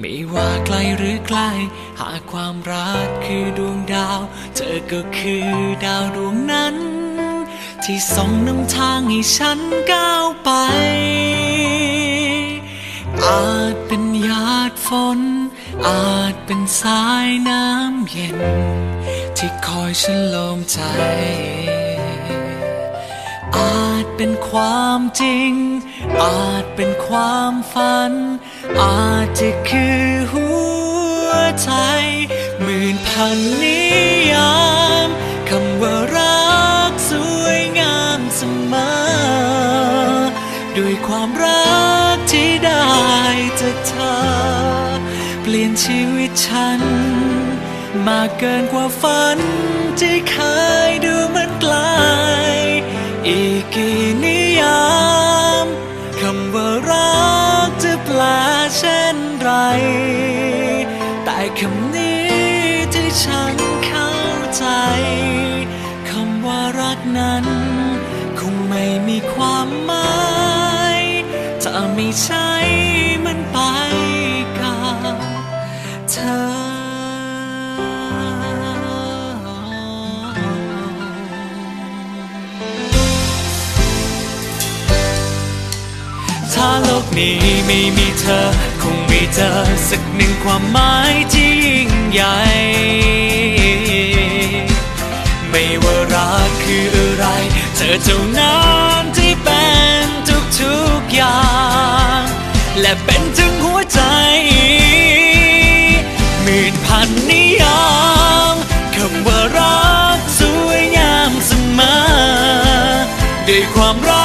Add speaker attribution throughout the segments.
Speaker 1: ไม่ว่าไกลหรือใกล้ หากความรักคือดวงดาว เธอก็คือดาวดวงนั้น ที่ส่องนำทางให้ฉันก้าวไป อาจเป็นหยาดฝน อาจเป็นสายน้ำเย็น ที่คอยฉันลมใจ อาจเป็นความจริง อาจเป็นความฝัน อาจจะคือหัวใจหมื่นพันนิยามคำว่ารักสวยงามเสมอด้วยความรักที่ได้จากเธอ เปลี่ยนชีวิตฉัน มากเกินกว่าฝันที่เคยดูมือนไกลอีกกี่นิยามคำว่ารัก แต่คำนี้ที่ฉันเข้าใจคำว่ารักนั้น คงไม่มีความหมายถ้าไม่ใช่มันไป โลกนี้ไม่มีเธอ คงไม่เจอสักหนึ่งความหมายที่ยิ่งใหญ่ ไม่ว่ารักคืออะไร เธอเท่านั้นที่เป็นทุกๆอย่าง และเป็นถึงหัวใจหมื่นพันนิยามคำว่ารักสวยงามเสมอด้วยความรัก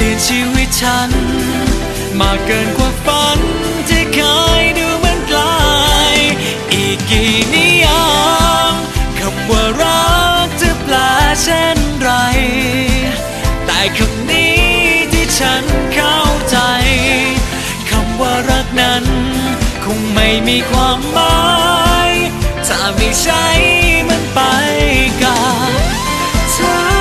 Speaker 1: ลี่ยนชีวิตฉัน มากเกินกว่าฝันที่เคยดูเหมือนไกล อีกกี่นิยามคำว่ารักจะแปลเช่นไร แต่คำนี้ที่ฉันเข้าใจคำว่ารักนั้น คงไม่มีความหมายถ้าไม่ใช่มันไปกับเธอ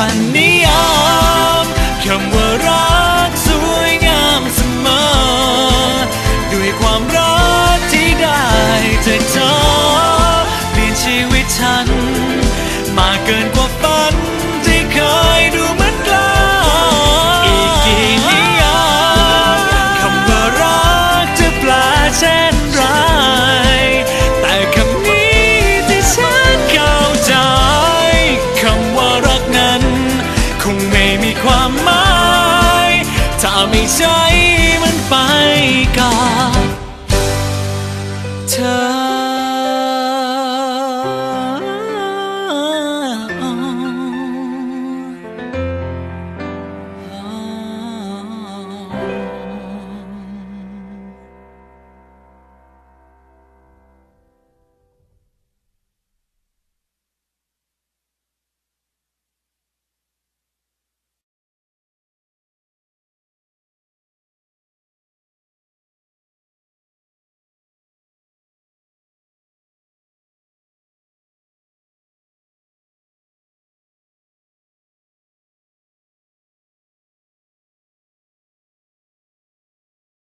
Speaker 1: มื่นพันนิยามคำว่ารักสวยงามเสมอ ด้วยความรักที่ได้จากเธอ